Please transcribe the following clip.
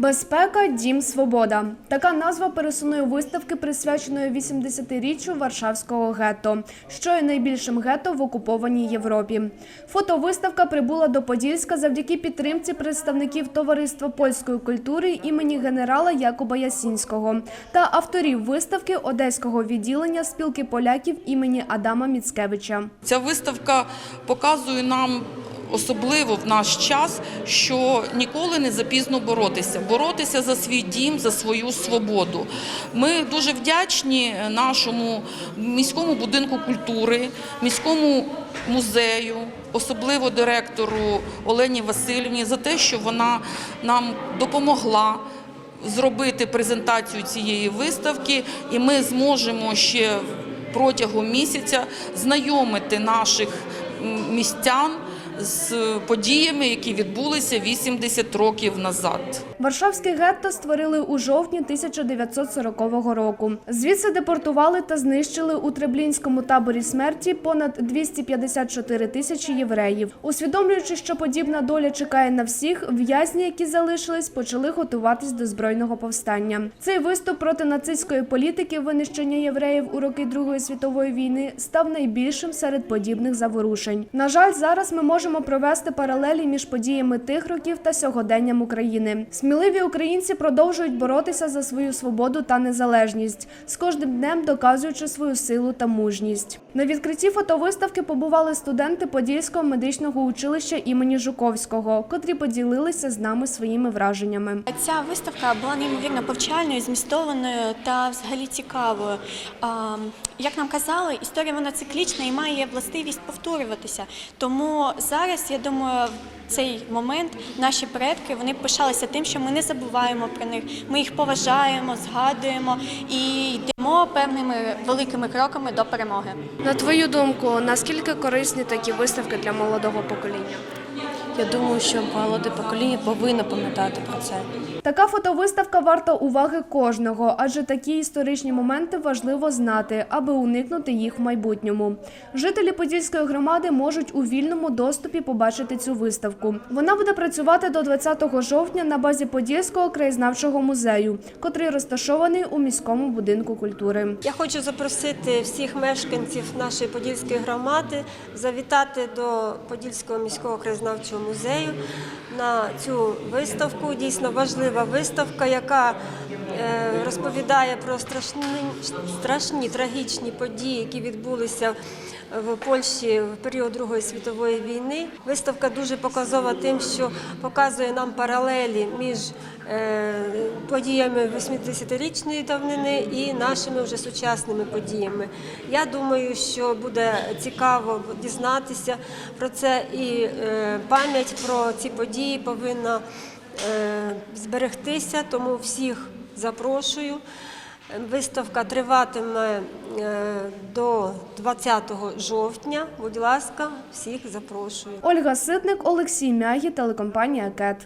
Безпека, дім, свобода. Така назва пересувної виставки, присвяченої 80-річчю Варшавського гетто, що є найбільшим гетто в окупованій Європі. Фотовиставка прибула до Подільська завдяки підтримці представників Товариства польської культури імені генерала Якуба Ясінського та авторів виставки Одеського відділення спілки поляків імені Адама Міцкевича. Ця виставка показує нам особливо в наш час, що ніколи не запізно боротися, боротися за свій дім, за свою свободу. Ми дуже вдячні нашому міському будинку культури, міському музею, особливо директору Олені Васильівні за те, що вона нам допомогла зробити презентацію цієї виставки, і ми зможемо ще протягом місяця знайомити наших містян з подіями, які відбулися 80 років назад. Варшавське гетто створили у жовтні 1940 року. Звідси депортували та знищили у Треблінському таборі смерті понад 254 тисячі євреїв. Усвідомлюючи, що подібна доля чекає на всіх, в'язні, які залишились, почали готуватись до збройного повстання. Цей виступ проти нацистської політики винищення євреїв у роки Другої світової війни став найбільшим серед подібних заворушень. На жаль, зараз ми можемо провести паралелі між подіями тих років та сьогоденням України. Сміливі українці продовжують боротися за свою свободу та незалежність, з кожним днем доказуючи свою силу та мужність. На відкритті фотовиставки побували студенти Подільського медичного училища імені Жуковського, котрі поділилися з нами своїми враженнями. Ця виставка була неймовірно повчальною, змістованою та взагалі цікавою. Як нам казали, історія вона циклічна і має властивість повторюватися. Тому зараз я думаю. в Цей момент наші предки вони пишалися тим, що ми не забуваємо про них. Ми їх поважаємо, згадуємо і йдемо певними великими кроками до перемоги. На твою думку, наскільки корисні такі виставки для молодого покоління? Я думаю, що молоде покоління повинно пам'ятати про це. Така фотовиставка варта уваги кожного, адже такі історичні моменти важливо знати, аби уникнути їх в майбутньому. Жителі Подільської громади можуть у вільному доступі побачити цю виставку. Вона буде працювати до 20 жовтня на базі Подільського краєзнавчого музею, котрий розташований у міському будинку культури. Я хочу запросити всіх мешканців нашої Подільської громади завітати до Подільського міського краєзнавчого музею museu. На цю виставку. Дійсно важлива виставка, яка е, розповідає про страшні, страшні трагічні події, які відбулися в Польщі в період Другої світової війни. Виставка дуже показова тим, що показує нам паралелі між е, подіями 80-річної давнини і нашими вже сучасними подіями. Я думаю, що буде цікаво дізнатися про це, і е, пам'ять про ці події повинна е, зберегтися, тому всіх запрошую. Виставка триватиме е, до 20 жовтня. Будь ласка, всіх запрошую. Ольга Ситник, Олексій Мягі, телекомпанія КЕТ.